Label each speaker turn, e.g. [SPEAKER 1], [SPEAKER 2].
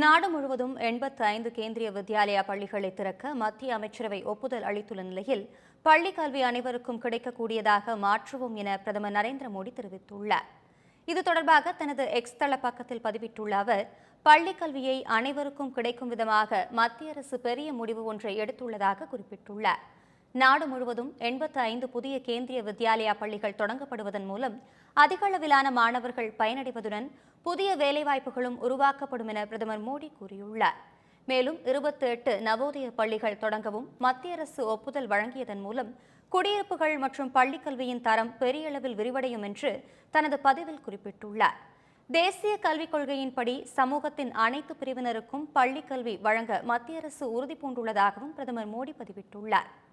[SPEAKER 1] நாடு முழுவதும் எண்பத்தி ஐந்து கேந்திரிய வித்யாலயா பள்ளிகளை திறக்க மத்திய அமைச்சரவை ஒப்புதல் அளித்துள்ள நிலையில் பள்ளி கல்வி அனைவருக்கும் கிடைக்கக்கூடியதாக மாற்றுவோம் என பிரதமர் நரேந்திர மோடி தெரிவித்துள்ளார் இது தொடர்பாக தனது எக்ஸ் தள பக்கத்தில் பதிவிட்டுள்ள அவர் பள்ளி கல்வியை அனைவருக்கும் கிடைக்கும் விதமாக மத்திய அரசு பெரிய முடிவு ஒன்றை எடுத்துள்ளதாக குறிப்பிட்டுள்ளார் நாடு முழுவதும் எண்பத்து ஐந்து புதிய கேந்திரிய வித்யாலயா பள்ளிகள் தொடங்கப்படுவதன் மூலம் அதிக அளவிலான மாணவர்கள் பயனடைவதுடன் புதிய வேலைவாய்ப்புகளும் உருவாக்கப்படும் என பிரதமர் மோடி கூறியுள்ளார் மேலும் இருபத்தி எட்டு நவோதய பள்ளிகள் தொடங்கவும் மத்திய அரசு ஒப்புதல் வழங்கியதன் மூலம் குடியிருப்புகள் மற்றும் பள்ளிக் கல்வியின் தரம் பெரிய அளவில் விரிவடையும் என்று தனது பதிவில் குறிப்பிட்டுள்ளார் தேசிய கல்விக் கொள்கையின்படி சமூகத்தின் அனைத்து பிரிவினருக்கும் பள்ளிக் கல்வி வழங்க மத்திய அரசு உறுதிபூண்டுள்ளதாகவும் பிரதமர் மோடி பதிவிட்டுள்ளார்